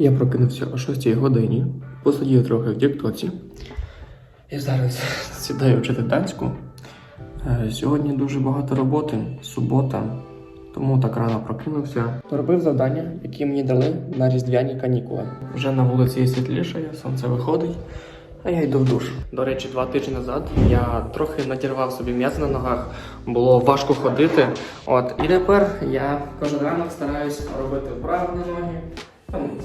Я прокинувся о 6 годині, посидів трохи в Тіктоці. І зараз сідаю вчити данську. Е, Сьогодні дуже багато роботи, субота, тому так рано прокинувся. Поробив завдання, які мені дали на різдвяні канікули. Вже на вулиці світлішає, сонце виходить, а я йду в душ. До речі, два тижні назад я трохи надірвав собі м'яз на ногах, було важко ходити. От і тепер я кожен ранок стараюсь робити вправи на ноги.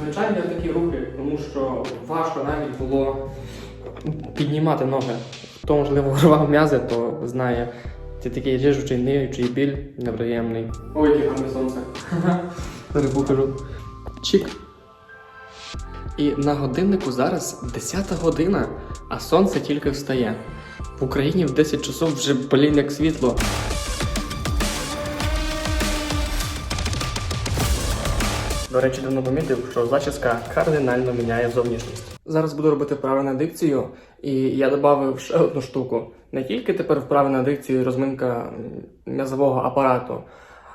Звичайно, такі рухи, тому що важко навіть було піднімати ноги. Хто, можливо, рвав м'язи, то знає. Це такий ріжучий, ниючий біль неприємний. Ой, яке гарне сонце. Зараз покажу. Чик. І на годиннику зараз 10 година, а сонце тільки встає. В Україні в 10 часов вже блін як світло. До речі, давно помітив, що зачіска кардинально міняє зовнішність. Зараз буду робити вправи на дикцію, і я додав ще одну штуку. Не тільки тепер вправи на дикцію розминка м'язового апарату,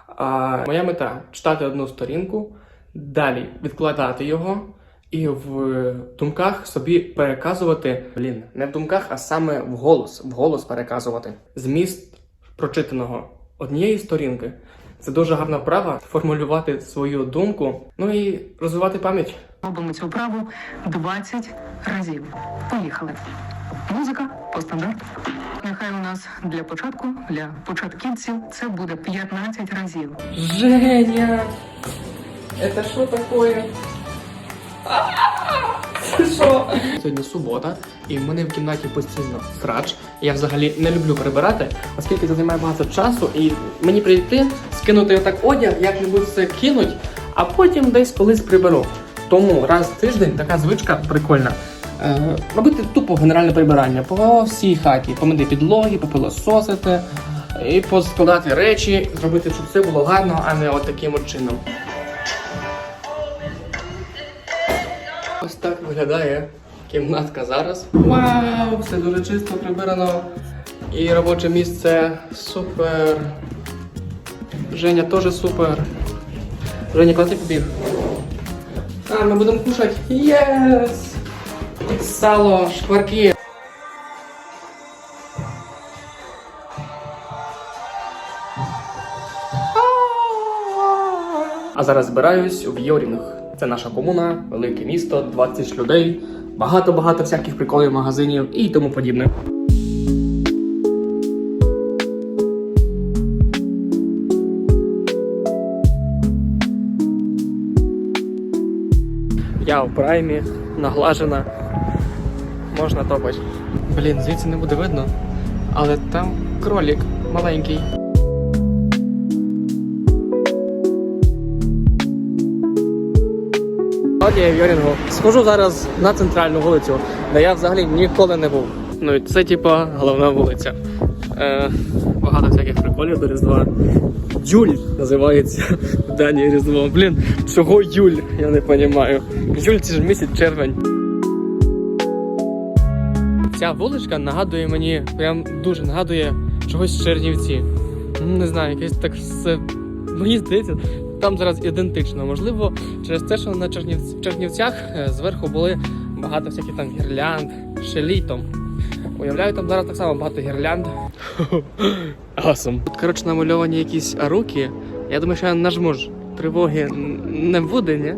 а моя мета читати одну сторінку, далі відкладати його і в думках собі переказувати. Блін, не в думках, а саме в голос, в голос переказувати зміст прочитаного однієї сторінки. Це дуже гарна вправа формулювати свою думку, ну і розвивати пам'ять. Робимо цю вправу 20 разів. Поїхали. Музика по стандарту. Нехай у нас для початку, для початківців, це буде 15 разів. Женя! Это что такое? Це що? Сьогодні субота, і в мене в кімнаті постійно срач. Я взагалі не люблю прибирати, оскільки це займає багато часу, і мені прийти, скинути отак одяг, як-небудь все кинуть, а потім десь колись приберу. Тому раз в тиждень така звичка прикольна. Е, робити тупо генеральне прибирання по всій хаті, помити підлоги, попилососити і поскладати речі, зробити, щоб все було гарно, а не от таким от чином. Виглядає кімнатка зараз. Вау! Все дуже чисто прибирано. І робоче місце супер. Женя теж супер. Женя, коли ти побіг? А, ми будемо кушати. Єс! Сало, шкварки. А зараз збираюсь в Йорінг. Це наша комуна, велике місто, 20 людей, багато-багато всяких приколів магазинів і тому подібне. Я в праймі, наглажена. Можна топати. Блін, звідси не буде видно, але там кролик маленький. От я в Йорінгу. Схожу зараз на центральну вулицю, де я взагалі ніколи не був. Ну і це типа головна вулиця. Е, багато всяких приколів до Різдва. Юль називається в Данії Різдво. Блін, чого Юль? Я не розумію. Юль це ж місяць червень. Ця вуличка нагадує мені, прям дуже нагадує чогось з Чернівці. Не знаю, якесь так все. Мені здається, там зараз ідентично. Можливо, через те, що на Чернівцях е, зверху були багато всяких там гірлянд, ще літом. Уявляю, там зараз так само багато гірлянд. Awesome. Тут, коротше, намальовані якісь руки. Я думаю, що я нажму ж. Тривоги не буде, ні?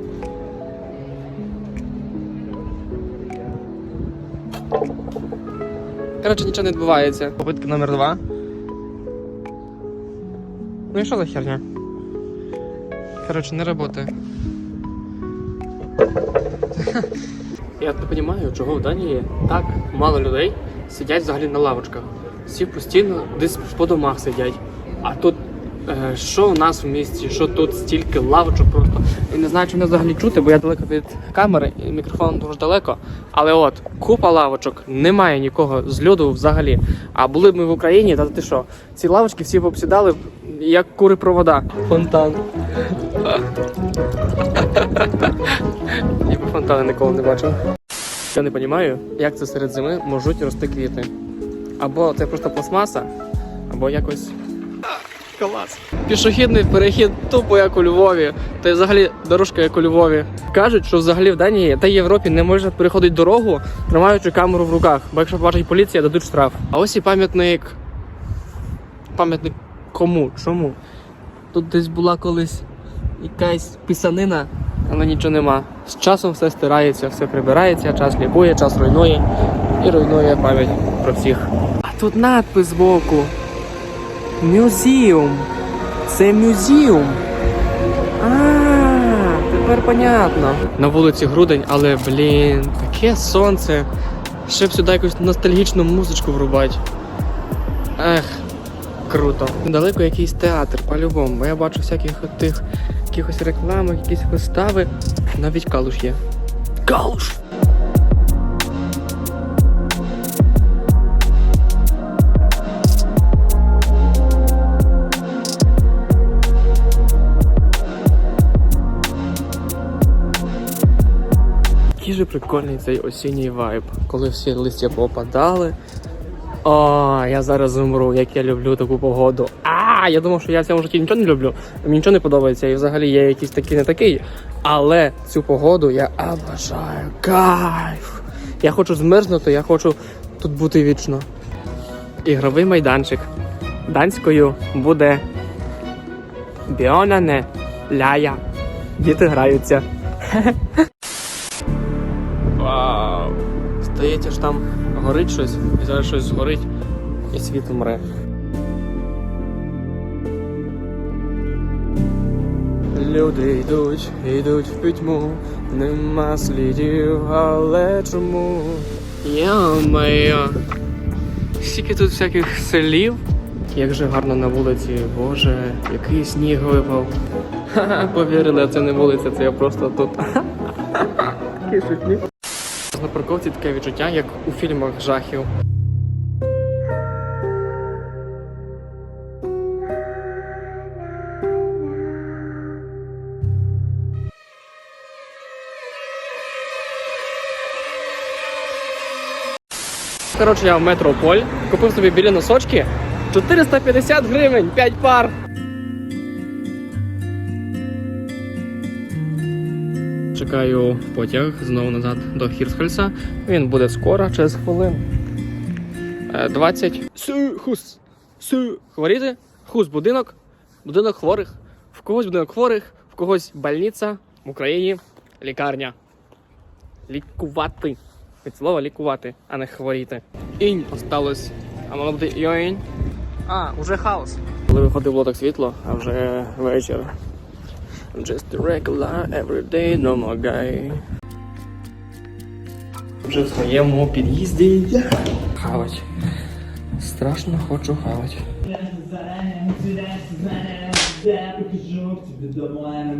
Коротше, нічого не відбувається. Попитка номер два. Ну і що за херня? Коротше, не працює. Я не розумію, чого в Данії так мало людей сидять взагалі на лавочках. Всі постійно десь по домах сидять. А тут е, що у нас в місті, що тут стільки лавочок просто. І не знаю, чи мене взагалі чути, бо я далеко від камери і мікрофон дуже далеко. Але от купа лавочок, немає нікого з льоду взагалі. А були б ми в Україні, та ти що? Ці лавочки всі б обсідали, як кури провода. Фонтан. Ніби фонтани ніколи не бачив. Я не розумію, як це серед зими можуть рости квіти. Або це просто пластмаса, або якось Клас. Пішохідний перехід тупо як у Львові. Та й взагалі дорожка як у Львові. Кажуть, що взагалі в Данії та Європі не можна переходити дорогу, тримаючи камеру в руках, бо якщо побачить поліція, дадуть штраф. А ось і пам'ятник. Пам'ятник кому? Чому? Тут десь була колись якась писанина, але нічого нема. З часом все стирається, все прибирається, час лікує, час руйнує і руйнує пам'ять про всіх. А тут надпис збоку. Мюзіум. Це мюзіум. А, тепер понятно. На вулиці Грудень, але блін, таке сонце. Ще б сюди якусь ностальгічну музичку врубати. Ех, круто. Недалеко якийсь театр, по-любому. Бо я бачу всяких тих якихось рекламах, якісь вистави. Навіть калуш є. Калуш! Який же прикольний цей осінній вайб, коли всі листя попадали. О, я зараз умру, як я люблю таку погоду. А, я думав, що я в цьому житті нічого не люблю. Мені нічого не подобається, і взагалі є якийсь такий не такий. Але цю погоду я обожаю. Кайф. Я хочу змерзнути, я хочу тут бути вічно. Ігровий майданчик. Данською буде Біонане Ляя. Діти граються. Здається ж там горить щось, і зараз щось згорить, і світ умре. Люди йдуть, йдуть в пітьму, нема слідів, але чому? Йо-моє! Скільки тут всяких селів. Як же гарно на вулиці, боже, який сніг випав. Ха-ха, повірили, це не вулиця, це я просто тут. Який шутник. На парковці таке відчуття, як у фільмах жахів. Коротше, я в метрополь, купив собі білі носочки. 450 гривень, 5 пар. Чекаю потяг знову назад до Хірсхельса. Він буде скоро, через хвилин. Е, 20. Су, хус. Су. Хворіти. Хус будинок. Будинок хворих. В когось будинок хворих, в когось больниця, в Україні лікарня. Лікувати. Від слова лікувати, а не хворіти. Інь осталось. А мало бути йоінь. А, уже хаос. Коли виходить було так світло, а вже вечір. I'm just a regular everyday normal guy. Вже в своєму під'їзді. Хавать. Страшно хочу хавать. Тебе домой, на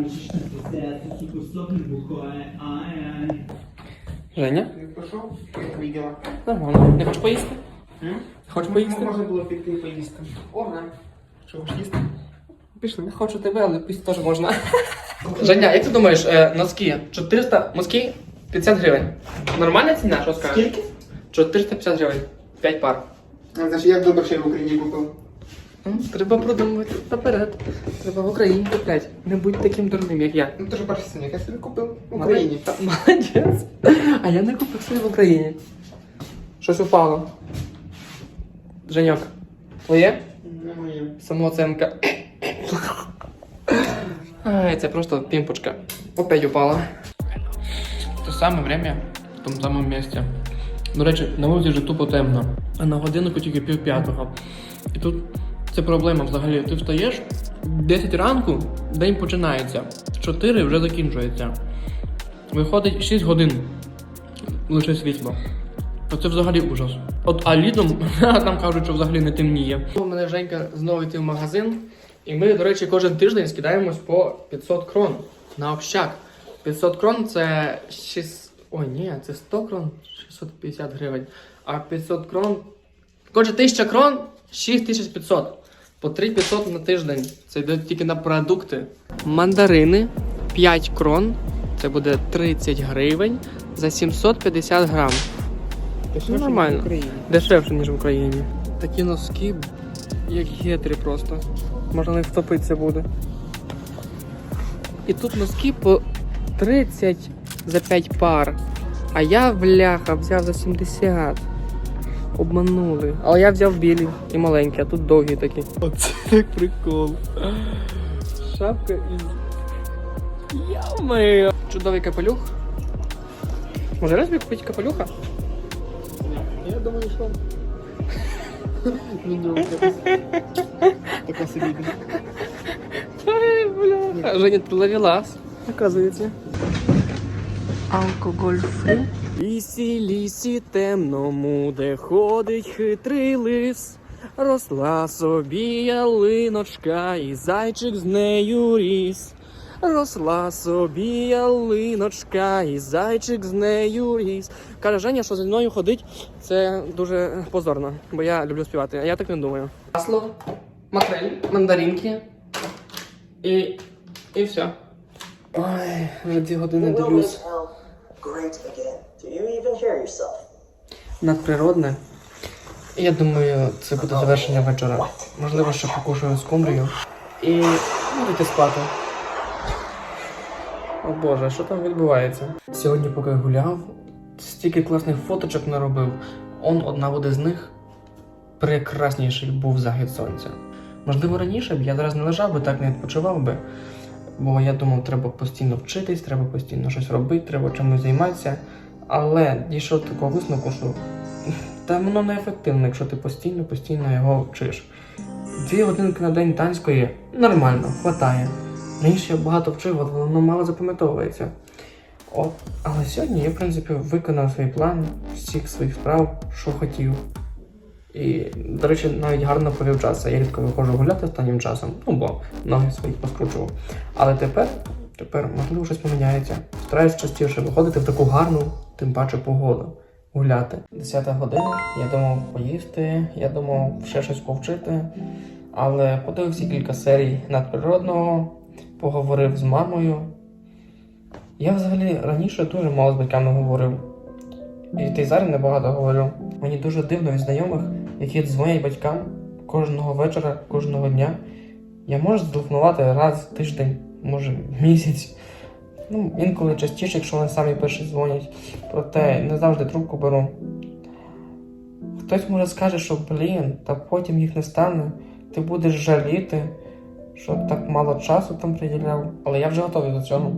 ай-ай. Женя, Пішов, як нормально. Не хочеш поїсти? М? Хочеш поїсти? Можна було піти поїсти. Ога. Що хочеш їсти? Пішли. Не хочу тебе, але поїсти теж можна. Женя, як ти думаєш, е, носки 400, носки 50 гривень. Нормальна ціна, що скажеш? Скільки? 450 гривень. 5 пар. А, Знаєш, як добре, що я в Україні купив. М, Треба продумувати наперед. Треба в Україні купляти. Не будь таким дурним, як я. Ну ти ж син, як я собі купив в Україні. Та, Молодець. А я не купив собі в Україні. Щось упало. Женьок, твоє? Не моє. Самооценка. Ай, це просто пімпочка. Опять упала. Те саме время в тому самому місці. До речі, на вулиці вже тупо темно. А на годиннику тільки пів п'ятого. І тут це проблема взагалі. Ти встаєш 10 ранку, день починається. 4 вже закінчується. Виходить 6 годин. Лише світло. Оце взагалі ужас. От а літом там кажуть, що взагалі не темніє. У мене Женька знову йти в магазин, і ми, до речі, кожен тиждень скидаємось по 500 крон на общак. 500 крон це 6... Ой, ні, це 100 крон, 650 гривень. А 500 крон. Коротше, 1000 крон 6500. По 3500 на тиждень. Це йде тільки на продукти. Мандарини 5 крон. Це буде 30 гривень за 750 грам. Ну, нормально. Дешевше, ніж в Україні. Такі носки, як гетрі просто. Можна не втопитися буде. І тут носки по 30 за 5 пар. А я бляха взяв за 70. Обманули. Але я взяв білі і маленькі, а тут довгі такі. Оце так прикол. Шапка із. Йо-моє! Чудовий капелюх. Може раз купити капелюха? Я думаю, що. Така собі. Ай, бля. Женя, ти ловелас, оказується. Алкоголь фрі. Лісі, лісі темному, де ходить хитрий лис. Росла собі ялиночка, і зайчик з нею ріс. Росла собі ялиночка, і зайчик з нею ріс. Каже Женя, що зі мною ходить, це дуже позорно, бо я люблю співати, а я так не думаю. Масло, макрель, мандаринки і, і все. Ой, вже дві години дивлюсь. Надприродне. Я думаю, це буде завершення вечора. Можливо, ще покушаю скумбрію. І будете спати. О Боже, що там відбувається? Сьогодні, поки гуляв, стільки класних фоточок наробив. Он одна буде з них. Прекрасніший був захід сонця. Можливо, раніше б я зараз не лежав би, так не відпочивав би. Бо я думав, треба постійно вчитись, треба постійно щось робити, треба чимось займатися. Але дійшов до такого висновку, що та воно не ефективно, якщо ти постійно, постійно його вчиш. Дві годинки на день танської нормально, хватає. Раніше я багато вчив, але воно мало запам'ятовується. От, але сьогодні я, в принципі, виконав свій план всіх своїх справ, що хотів. І, до речі, навіть гарно провів час. Я рідко виходжу гуляти останнім часом, ну бо ноги свої поскручував. Але тепер, тепер, можливо, щось поміняється. Стараюсь частіше виходити в таку гарну, тим паче погоду. Гуляти. Десята година. Я думав поїсти, я думав ще щось повчити. Але подивився кілька серій надприродного, поговорив з мамою. Я взагалі раніше дуже мало з батьками говорив. І й зараз небагато говорю. Мені дуже дивно від знайомих, які дзвонять батькам кожного вечора, кожного дня. Я можу зателефонувати раз в тиждень, може місяць. Ну, інколи частіше, якщо вони самі перші дзвонять. Проте не завжди трубку беру. Хтось може скаже, що блін, та потім їх не стане, ти будеш жаліти, що так мало часу там приділяв. Але я вже готовий до цього.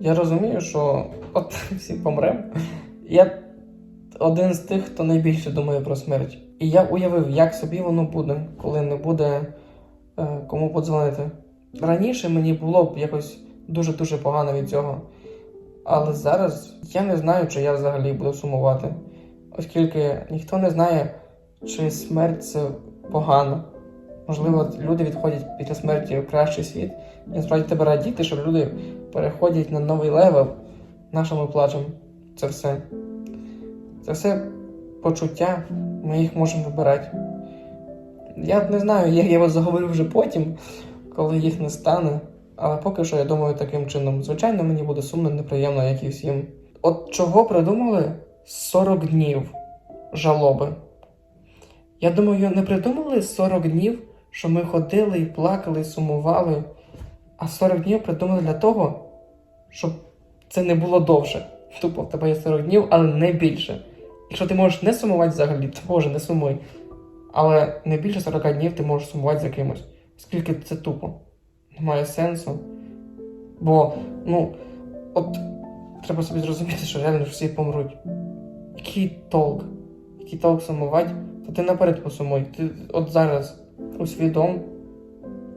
Я розумію, що от всі помремо. Я один з тих, хто найбільше думає про смерть. І я уявив, як собі воно буде, коли не буде е, кому подзвонити. Раніше мені було б якось дуже-дуже погано від цього. Але зараз я не знаю, чи я взагалі буду сумувати, оскільки ніхто не знає, чи смерть це погано. Можливо, люди відходять після смерті в кращий світ. І насправді тебе радіти, що люди переходять на новий левел. Нашому плачемо. Це все. Це все почуття, ми їх можемо вибирати. Я не знаю, як я вас заговорю вже потім, коли їх не стане. Але поки що я думаю таким чином. Звичайно, мені буде сумно, неприємно, як і всім. От чого придумали 40 днів жалоби? Я думаю, не придумали 40 днів, що ми ходили і плакали, і сумували, а 40 днів придумали для того, щоб це не було довше. Тупо в тебе є 40 днів, але не більше. Якщо ти можеш не сумувати взагалі, то Боже, не сумуй. Але не більше 40 днів ти можеш сумувати за кимось. Оскільки це тупо. Немає сенсу. Бо, ну, от треба собі зрозуміти, що реально всі помруть. Який толк? Який толк сумувати? То ти наперед посумуй. Ти от зараз усвідом,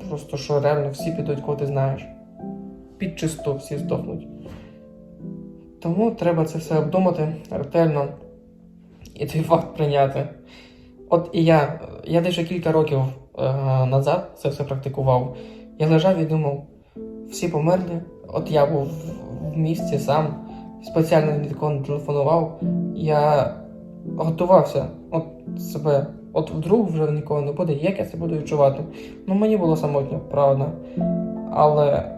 просто що реально всі підуть, кого ти знаєш. Під чисту всі здохнуть. Тому треба це все обдумати ретельно і той факт прийняти. От і я, я десь кілька років е, назад це все практикував. Я лежав і думав, всі померли. От я був в- місті сам, спеціально ні до кого не телефонував. Я готувався от себе. От вдруг вже нікого не буде, як я це буду відчувати. Ну мені було самотньо, правда. Але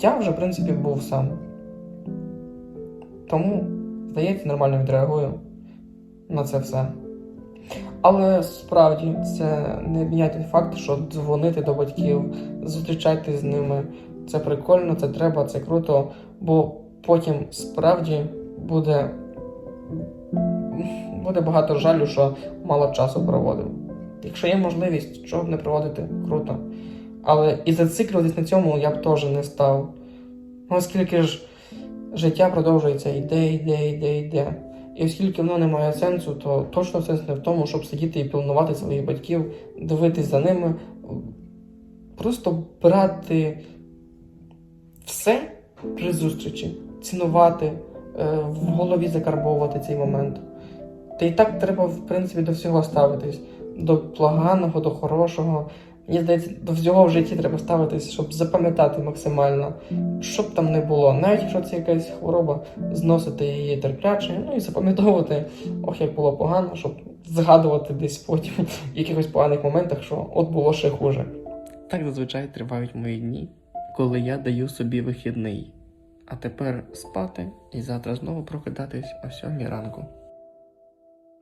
я вже, в принципі, був сам. Тому, здається, нормально відреагую на це все. Але справді це не міняє той факт, що дзвонити до батьків, зустрічатись з ними. Це прикольно, це треба, це круто, бо потім справді буде, буде багато жалю, що мало часу проводив. Якщо є можливість, чого б не проводити, круто. Але і зациклюватись на цьому я б теж не став. Оскільки ж життя продовжується, йде, йде, йде, йде. І оскільки воно не має сенсу, то точно сенс не в тому, щоб сидіти і пильнувати своїх батьків, дивитись за ними, просто брати все при зустрічі, цінувати, е, в голові закарбовувати цей момент. Та і так треба, в принципі, до всього ставитись. До поганого, до хорошого. Мені здається, до всього в житті треба ставитись, щоб запам'ятати максимально, що б там не було. Навіть якщо це якась хвороба, зносити її терпляче, ну і запам'ятовувати, ох, як було погано, щоб згадувати десь потім в якихось поганих моментах, що от було ще хуже. Так зазвичай тривають мої дні, коли я даю собі вихідний. А тепер спати і завтра знову прокидатись о сьомій ранку.